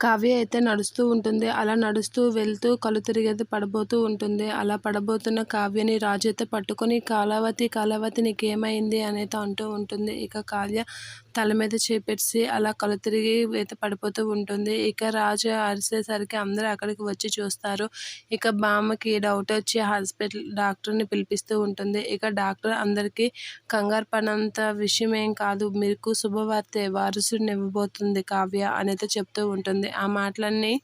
కావ్య అయితే నడుస్తూ ఉంటుంది. అలా నడుస్తూ వెళ్తూ కళ్ళు తిరిగేది పడబోతూ ఉంటుంది. అలా పడబోతున్న కావ్యని రాజు అయితే పట్టుకొని కాలావతి కాలావతి నీకేమైంది? అనేది అంటూ ఉంటుంది. ఇక కావ్య తల మీద చేపెట్టి అలా కళ్ళు తిరిగి అయితే పడిపోతూ ఉంటుంది. ఇక రాజు అరిసేసరికి అందరూ అక్కడికి వచ్చి చూస్తారు. ఇక బామ్మకి డౌట్ వచ్చి హాస్పిటల్ డాక్టర్ని పిలిపిస్తూ ఉంటుంది. ఇక డాక్టర్ అందరికీ కంగారు పడినంత విషయం ఏం కాదు. మీకు శుభవార్తె. వారసుడిని ఇవ్వబోతుంది కావ్య అనేది చెప్తూ ఉంటుంది. ఆ మాటలన్నీ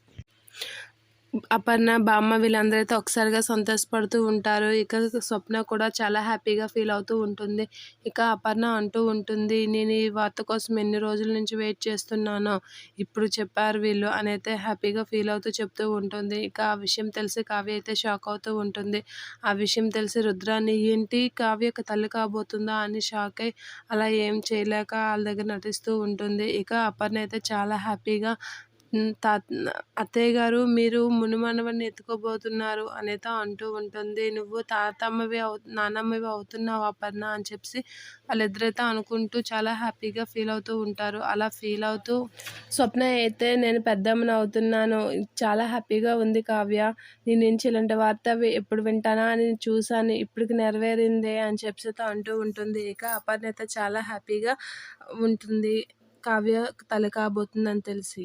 అపర్ణ బామ్మ వీళ్ళందరైతే ఒకసారిగా సంతోషపడుతూ ఉంటారు. ఇక స్వప్న కూడా చాలా హ్యాపీగా ఫీల్ అవుతూ ఉంటుంది. ఇక అపర్ణ అంటూ ఉంటుంది నేను ఈ వార్త కోసం ఎన్ని రోజుల నుంచి వెయిట్ చేస్తున్నానో ఇప్పుడు చెప్పారు వీళ్ళు అని అయితే హ్యాపీగా ఫీల్ అవుతూ చెప్తూ ఉంటుంది. ఇక ఆ విషయం తెలిసి కావ్య అయితే షాక్ అవుతూ ఉంటుంది. ఆ విషయం తెలిసి రుద్రాన్ని ఏంటి కావ్య తల్లి కాబోతుందా? అని షాక్ అయి అలా ఏం చేయలేక వాళ్ళ దగ్గర నటిస్తూ ఉంటుంది. ఇక అపర్ణ అయితే చాలా హ్యాపీగా అత్తయ్య గారు మీరు మునిమనవడిని ఎత్తుకోబోతున్నారు అనేత అంటూ ఉంటుంది. నువ్వు తాతమ్మవి అవు నానమ్మవి అవుతున్నావు అపర్ణ అని చెప్పి వాళ్ళిద్దరైతే అనుకుంటూ చాలా హ్యాపీగా ఫీల్ అవుతూ ఉంటారు. అలా ఫీల్ అవుతూ స్వప్న అయితే నేను పెద్దమ్మని అవుతున్నాను. చాలా హ్యాపీగా ఉంది కావ్య. నీ నుంచి ఇలాంటి వార్త ఎప్పుడు వింటానా అని చూశాను. ఇప్పటికి నెరవేరిందే అని చెప్పి అంటూ ఉంటుంది. ఇక అపర్ణ అయితే చాలా హ్యాపీగా ఉంటుంది. కావ్య తల కాబోతుందని తెలిసి.